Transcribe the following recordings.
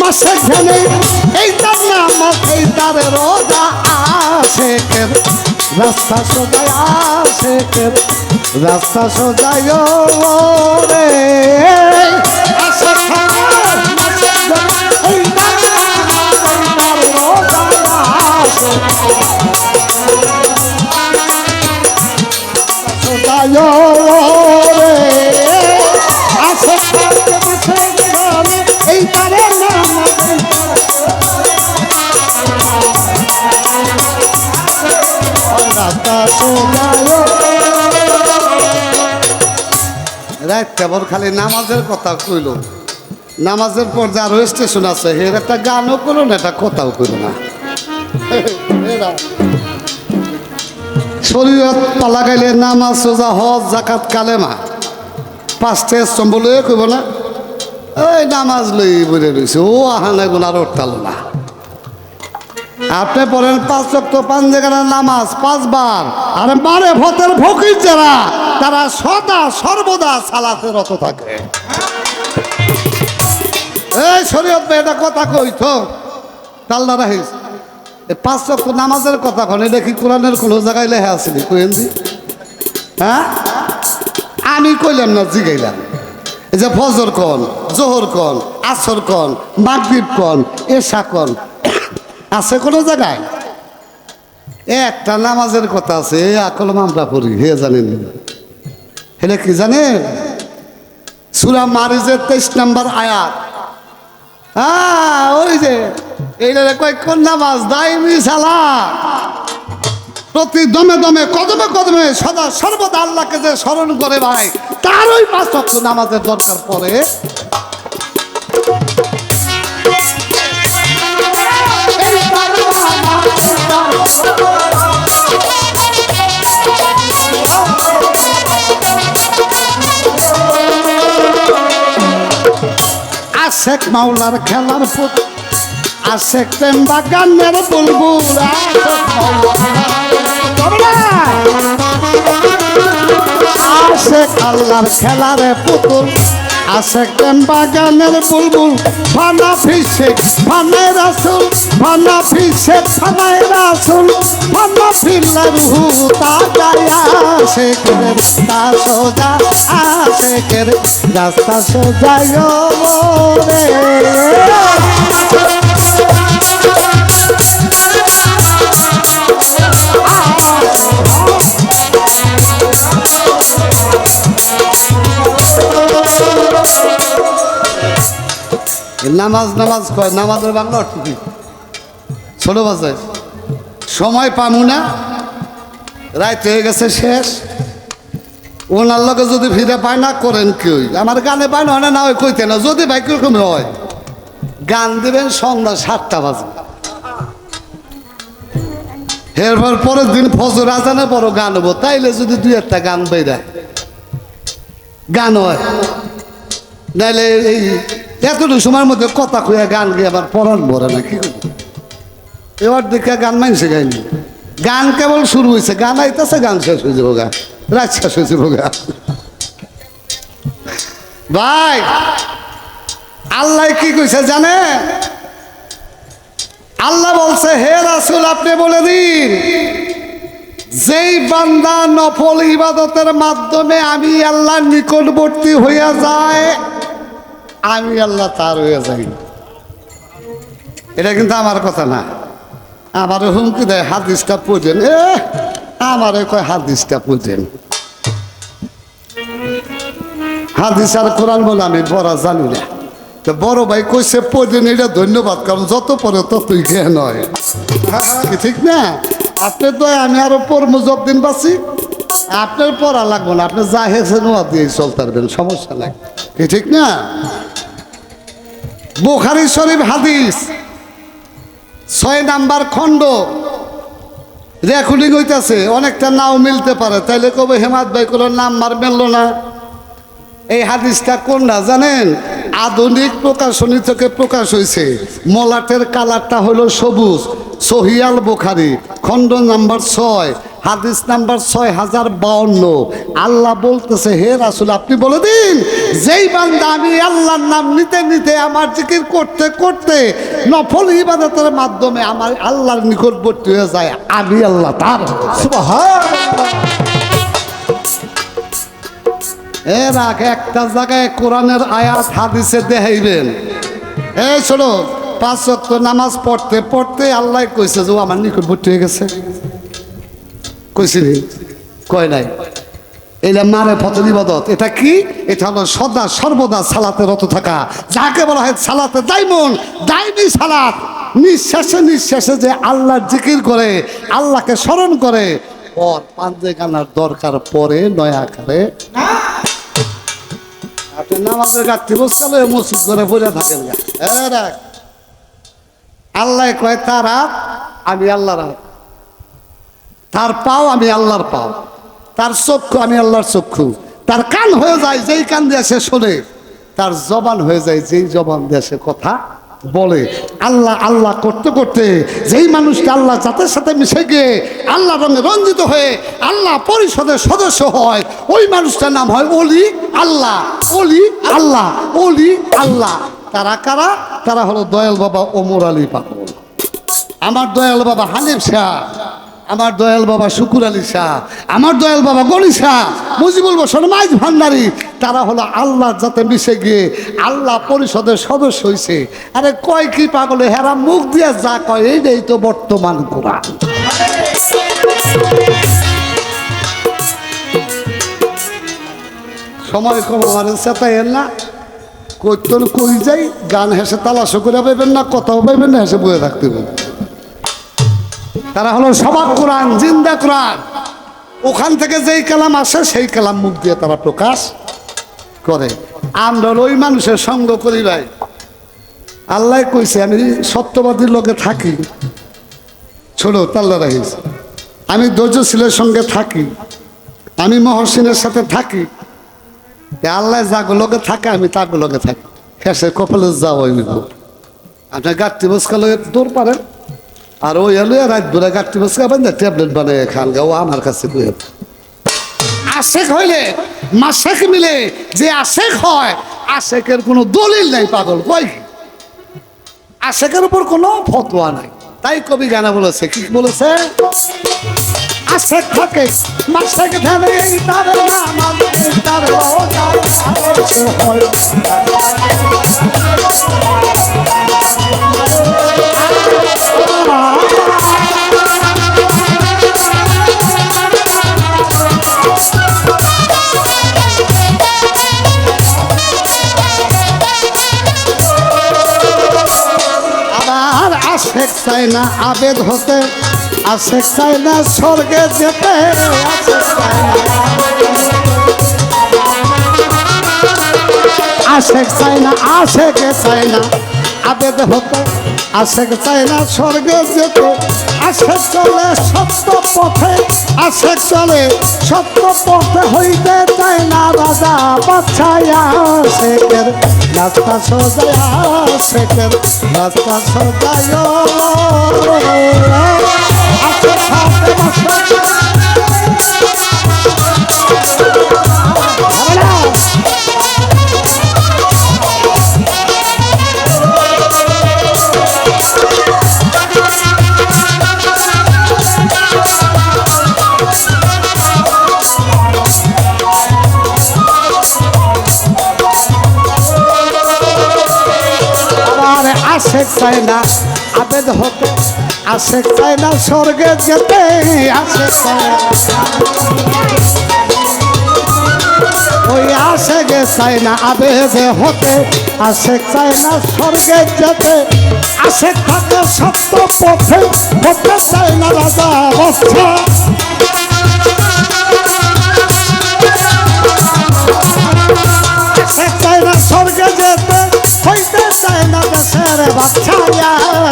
মাসে ঘেনে এই তার নাম এই তার রোজা আশেকের রাস্তা সোজায় আশেকের রাস্তা সোজায় রে। মাসে এই কেবল খালি নামাজের কথা কইল। নামাজের পর যা আরও স্টেশন আছে এর একটা গানও করো না, একটা কথাও কইল না। এরা। শরীরত পালা গাইলে নামাজ সোজা হজ জাকাত কালেমা। পাঁচটা স্তম্ভলে কইব না ওই নামাজ লই বলে রয়েছে ও আহা নাই গুণ আর না। আপনি পড়েন পাঁচ রক্ত পাঁচ জায়গার নামাজ পাঁচবার। আর মারে ভতের ফকির যারা, তারা সদা, সর্বদা সালাতে রত থাকে। এই শরীয়ত এটা কথা কই তো? তাল্লা রাহিস। পাঁচ রক্ত নামাজের কথা কন, এটা কি কোরআনের কোনো জায়গায় লেখা আসেনি কইন হ্যাঁ? আমি কইলাম না, জিগাইলাম। এই যে ফজর কন, জোহর কন, আসর কন, মাগরিব কন, এশা কন আছে কোনো জায়গায়? একটা নামাজের কথা আছে আকলম আমরা পড়ি, হে জানেন। হেলে কি জানে সুরা মারিজের তেইশ নাম্বার আয়াত। হ্যাঁ ওই যে এইটা কয়, কোন নামাজ? দাইমি সালা প্রতি দমে দমে, কদমে কদমে, সদা সর্বদা আল্লাহকে যে স্মরণ করে ভাই তার ওই পাঁচ নামাজের দরকার পড়ে। আশেক মাওলার খেলার পুত আশেক প্রেম বাগানের বুলবুল আশেক আশেক আল্লাহর খেলারে পুতুল। আশেক প্রেম বাগানের বুলবুল ফানা ফিসে ফানায় রাসুল ফানা ফিসে ফানায় রাসুল ফানা ফিল্লার হু তা যায় আশেকের রাস্তা সোজা আশেকের রাস্তা সোজা রে। নামাজ নামাজ কয়, নামাজের বাংলা অর্থ কি? ছোট বাজায়। সময় পামু না রাত হয়ে গেছে শেষ। ওনার লোকে যদি ফিরে পায় না, করেন কেউ আমার গানে পায় না না হয় কইতে না। যদি ভাই কীরকম হয়? গান দিবেন সন্ধ্যা সাতটা বাজে। এরপর পরের দিন ফজর আজানে বড় গান হব। তাইলে যদি দুই একটা গান বেরায়। গান হয়। নাইলে এই এতটুকু সময়ের মধ্যে কথা কইয়া গান গিয়ে আবার পড়ান ভরে না কি এবার দেখে গান মানছে গাইনি গান কেবল শুরু হয়েছে গান আইতেছে, গান শেষ হয়ে যাব গা রাত শেষ হয়ে যাব গা ভাই, আল্লাহ কি কইছে জানে? আল্লাহ বলছে, হে রাসুল, আপনি বলে দিন, যেই বান্দা নফল ইবাদতের মাধ্যমে আমি আল্লাহর নিকটবর্তী হইয়া যায় আমি আল্লাহ তার হয়ে যাই। এটা কিন্তু আমার কথা না। আমার হুমকি দেয়, হাদিসটা পুজেন এ আমার কয় হাদিসটা পুজেন হাদিস আর কোরআন বলে আমি পড়া জানি না। তো বড় ভাই কইছে, পড়েন, এটা ধন্যবাদ, কারণ যত পড়ে ততই জ্ঞান হয়। ঠিক না? আপনার তো আমি আরও পড়ব, যতদিন বাঁচি। আপনার পড়া লাগবো না, আপনি যা হেসে নোয়া দিয়ে চলতে পারবেন, সমস্যা কি ঠিক না? বুখারি শরীফ হাদিস। ছয় নাম্বার খণ্ড। রেকর্ডিং হইতেছে, অনেকটা নাও মিলতে পারে। তাইলে কবে হেমাদ ভাই কোনো নাম মার না। এই হাদিসটা কোনটা জানেন? আধুনিক প্রকাশনী থেকে প্রকাশ হয়েছে মলাটের কালারটা হলো সবুজ, সহিয়াল বোখারি, খণ্ড নাম্বার ছয়। হাদিস নাম্বার ছয় হাজার বাউন্ন। আল্লাহ বলতেছে, হে রাসুল, আপনি বলে দিন, যেই বান্দা আমি আল্লাহর নাম নিতে নিতে আমার জিকির করতে করতে নফল ইবাদতের মাধ্যমে আমার আল্লাহর নিকটবর্তী হয়ে যায়, আমি আল্লাহ তার এর আগে একটা জায়গায় কোরআনের আয়াত হাদিসে দেখাইবেন। এই শোনো, পাঁচ নামাজ পড়তে পড়তে আল্লাহ কইছে যে, ও আমার নিকটবর্তী হয়ে গেছে। কইছিলি? কয় নাই? এটা মারে ফতল ইবাদত। এটা কি? এটা হলো সদা সর্বদা সালাতে রত থাকা। যাকে বলা হয় সালাতে দাইমন দাইমি সালাত। নিঃশ্বাসে নিঃশ্বাসে যে আল্লাহর জিকির করে আল্লাহকে স্মরণ করে ওর পাঞ্জে গানার দরকার পরে নয়া আকারে। আপনি নামাজের গাঠি বসলে মসজিদ করে বলে থাকেন গা। আল্লাহ কয় তার আমি আল্লাহর হাত তার পাও আমি আল্লাহর পাও। তার চক্ষু আমি আল্লাহর চক্ষু। তার কান হয়ে যায় যেই কান দিয়ে সে শোনে, তার জবান হয়ে যায় যেই জবান দিয়ে সে কথা বলে। আল্লাহ আল্লাহ করতে করতে যেই মানুষটা আল্লাহ জাতের সাথে মিশে গিয়ে আল্লাহ রঙে রঞ্জিত হয়ে আল্লাহ পরিষদের সদস্য হয়, ওই মানুষটার নাম হয় অলি আল্লাহ। অলি আল্লাহ অলি আল্লাহ। তারা কারা? তারা হলো দয়াল বাবা ওমর আলী পাগল। আমার দয়াল বাবা হানিফ শাহ। আমার দয়াল বাবা শুকুর আলী শাহ, আমার দয়াল বাবা গনি শাহ, মুজিবুল বসন মাইজ ভান্ডারি, তারা হলো আল্লাহ যাতে মিশে গিয়ে আল্লাহ পরিষদের সদস্য হয়েছে আরে কয় কি পাগলে, হেরা মুখ দিয়ে যা কয়, এইটাই তো বর্তমান কোরআন। সময় কম আমার চেতাইয়ের না? কইতন কই যাই, গান হেসে তালাশো করে পাইবেন না, কথাও পাইবেন না, হেসে বয়ে থাকতে হবে তারা হলো সবাক কোরআন, জিন্দা কোরআন। ওখান থেকে যেই কালাম আসে, সেই কালাম মুখ দিয়ে তারা প্রকাশ করে। আমরা ওই মানুষের সঙ্গ করি ভাই আল্লাহ কইছে, আমি সত্যবাদীর লোকে থাকি। ছোট তাল্লা রাখিস আমি ধৈর্যশীলের সঙ্গে থাকি। আমি মহর্ষিনের সাথে থাকি। আল্লাহ যাগুলোকে থাকে, আমি তাগুলোকে থাকি। খেসে কপালে যাও ওই আপনার গাঠটি বসকালে দৌড় পারেন। আর ওই এলো রাত ধরে গাঠটি বসকা বান্ধে ট্যাবলেট বানিয়ে খান গাও, আমার কাছে কুয়ে আশেক হইলে মাসেক মিলে যে আশেক হয়, আশেকের কোনো দলিল নাই পাগল, কই? আশেকের উপর কোনো ফতোয়া নাই। তাই কবি গানা বলেছে, কি বলেছে? আশেক থাকে মাসেক ধ্যানে তার নাম তার হয়। আশেক চাই না আবেদ হতে আশেক চাই না স্বর্গে যেতে। আসে চাই না আশেকে চাই না আবেদ হতে আশেক চাই না স্বর্গে যেতে, আশেক চলে সত্য পথে, আশেক চলে সত্য পথে হইতে চায় না রাজা বাচ্চায়া শেখের রাস্তা সোজায়া শেখের রাস্তা সোজায় আশেক হাতে চাই না আবেদ হতে আশেক চাই না স্বর্গে যেতে না। ওই আশেকে চাই না আবেদে হতে আশেক চাই না স্বর্গে যেতে আশেক থাকে সত্য পথে হতে চাই না রাজা অবস্থা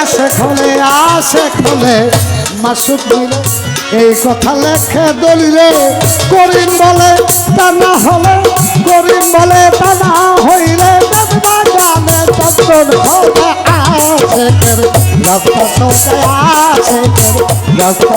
আসে খোলে আসে খোলে মাসুক মিলে এই কথা লেখে দলিলে। করিম বলে, তা না হলে, করিম বলে, তা না হইলে রাস্তা চলতে আশেকের রাস্তা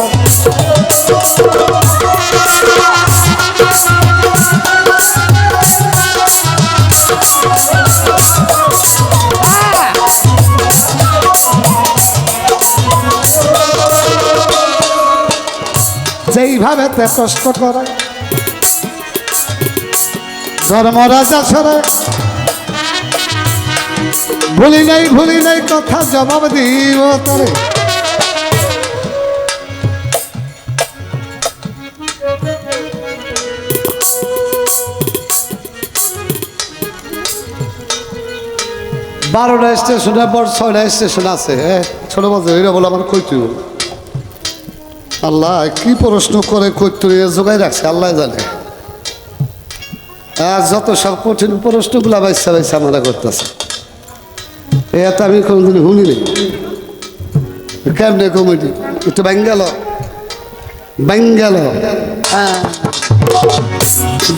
যেইভাবে তে কষ্ট করে, ধর্মরাজা সরে ভুলি নাই ভুলি নাই কথা জবাব দিব তরে। বারোটা স্টেশনের পর ছয়টা স্টেশন আছে হ্যাঁ ছোট বলতে এরা বলে আমার কইতে আল্লাহ কি প্রশ্ন করে কইতে জোগাই রাখছে, আল্লাহ জানে। আর যত সব কঠিন প্রশ্নগুলো বাইসা বাইসা আমরা করতেছে। এটা আমি কোনোদিন শুনি নেই। কেমনে কমিটি? একটু বেঙ্গাল। বেঙ্গাল।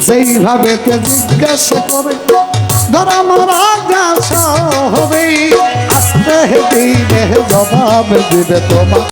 যেইভাবে জিজ্ঞাসা করে হবে। আস্তে জবাব